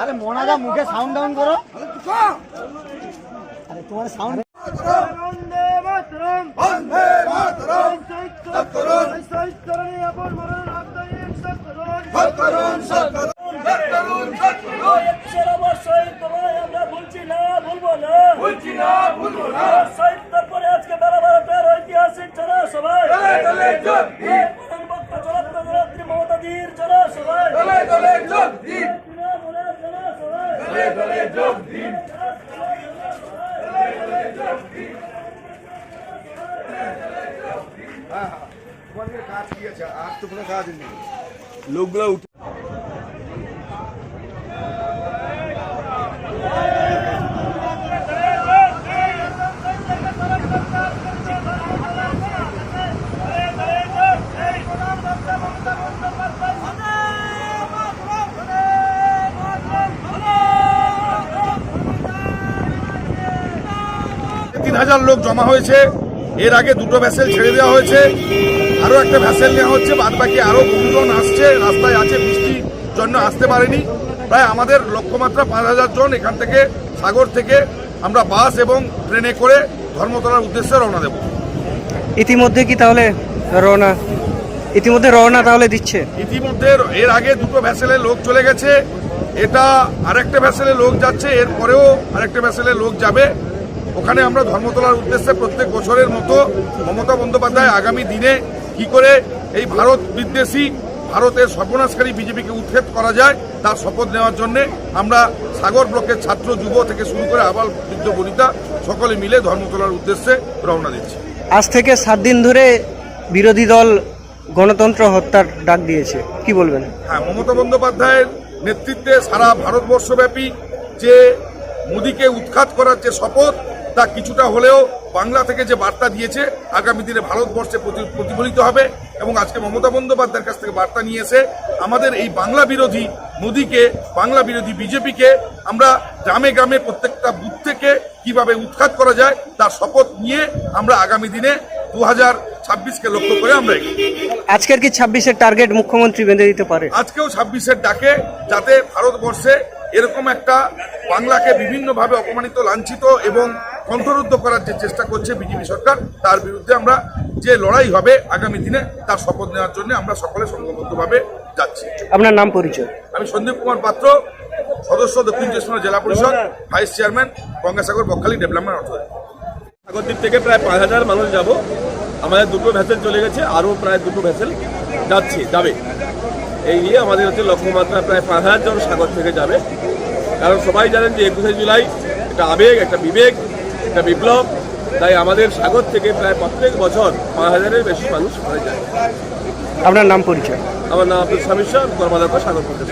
আরে মোনাদা মুখে sound down করো আরে তোমার সাউন্ড বন্দে মাতরম বন্দে মাতরম করুন করুন আপন নগরাত্রী চলো সবাই। দলে দলে যোগ দিন। দলে দলে যোগ দিন। লোকগুলো উঠে হাজার লোক জমা হয়েছে। এর আগে দুটো ভ্যাসেল ছেড়ে দেওয়া হয়েছে। আরও একটা ভ্যাসেল নেওয়া হচ্ছে বাদ বাকি আরও বহুজন আসছে। রাস্তায় আছে বৃষ্টির জন্য আসতে পারেনি। প্রায় আমাদের লক্ষ্যমাত্রা পাঁচ হাজার জন এখান থেকে সাগর থেকে আমরা বাস এবং ট্রেনে করে ধর্মতলার উদ্দেশ্যে রওনা দেব। ইতিমধ্যে কি তাহলে রওনা ইতিমধ্যে রওনা তাহলে দিচ্ছে? ইতিমধ্যে এর আগে দুটো ভ্যাসেলে লোক চলে গেছে। এটা আরেকটা ভ্যাসেলে লোক যাচ্ছে এরপরেও আরেকটা ভ্যাসেলে লোক যাবে। ওখানে আমরা ধর্মতলার উদ্দেশ্যে প্রত্যেক বছরের মতো মমতা বন্দ্যোপাধ্যায় আগামী দিনে কি করে এই ভারত বিদ্বেষী ভারতের সর্বনাশকারী বিজেপিকে উৎখাত করা যায় তার শপথ নেওয়ার জন্য আমরা সাগর ব্লকের ছাত্র যুব থেকে শুরু করে আবাল বৃদ্ধ বনিতা সকলে মিলে ধর্মতলার উদ্দেশ্যে রওনা দিচ্ছি। আজ থেকে সাত দিন ধরে বিরোধী দল গণতন্ত্র হত্যার ডাক দিয়েছে। কি বলবেন? হ্যাঁ মমতা বন্দ্যোপাধ্যায়ের নেতৃত্বে সারা ভারতবর্ষব্যাপী যে মোদীকে উৎখাত করার যে শপথ তা কিছুটা হলেও বাংলা থেকে যে বার্তা দিয়েছে আগামী দিনে ভারতবর্ষে প্রতি- প্রতিফলিত হবে এবং আজকে মমতা বন্দ্যোপাধ্যায়ের কাছ থেকে বার্তা নিয়ে এসে আমাদের এই বাংলা বিরোধী মোদীকে বাংলা বিরোধী বিজেপিকে আমরা গ্রামে গ্রামে প্রত্যেকটা বুথ থেকে কীভাবে উৎখাত করা যায় তার শপথ নিয়ে আমরা আগামী দিনে দু হাজার ছাব্বিশকে লক্ষ্য করে আমরা আজকের কি ছাব্বিশের টার্গেট মুখ্যমন্ত্রী বেঁধে দিতে পারে? আজকেও ছাব্বিশের ডাকে যাতে ভারতবর্ষে এরকম একটা বাংলাকে বিভিন্নভাবে অপমানিত লাঞ্ছিত এবং কণ্ঠরুদ্ধ করার যে চেষ্টা করছে বিজেপি সরকার তার বিরুদ্ধে আমরা যে লড়াই হবে আগামী দিনে তার শপথ নেওয়ার জন্য আমরা সকলে সংঘবদ্ধভাবে যাচ্ছি। আপনার নাম পরিচয়? আমি সন্দীপ কুমার পাত্র সদস্য দক্ষিণ চব্বিশ পরগনা জেলা পরিষদ vice chairman Gangasagar Bakkhali development authority. Sagardwip থেকে প্রায় পাঁচ হাজার মানুষ যাব। আমাদের দুটো ভ্যাসেল চলে গেছে আরও প্রায় দুটো ভ্যাসেল যাচ্ছে যাবে। এই নিয়ে আমাদের হচ্ছে লক্ষ্যমাত্রা প্রায় পাঁচ হাজার জন সাগর থেকে যাবে। কারণ সবাই জানেন যে একুশে জুলাই একটা আবেগ একটা বিবেক একটা বিপ্লব তাই আমাদের সাগর থেকে প্রায় প্রত্যেক বছর পাঁচ হাজারের বেশি মানুষ মারা যায়। আপনার নাম পরিচয়? আমার নাম আব্দুল স্বামী সাহেব কর্মাধ্যক্ষ সাগর প্রদেশ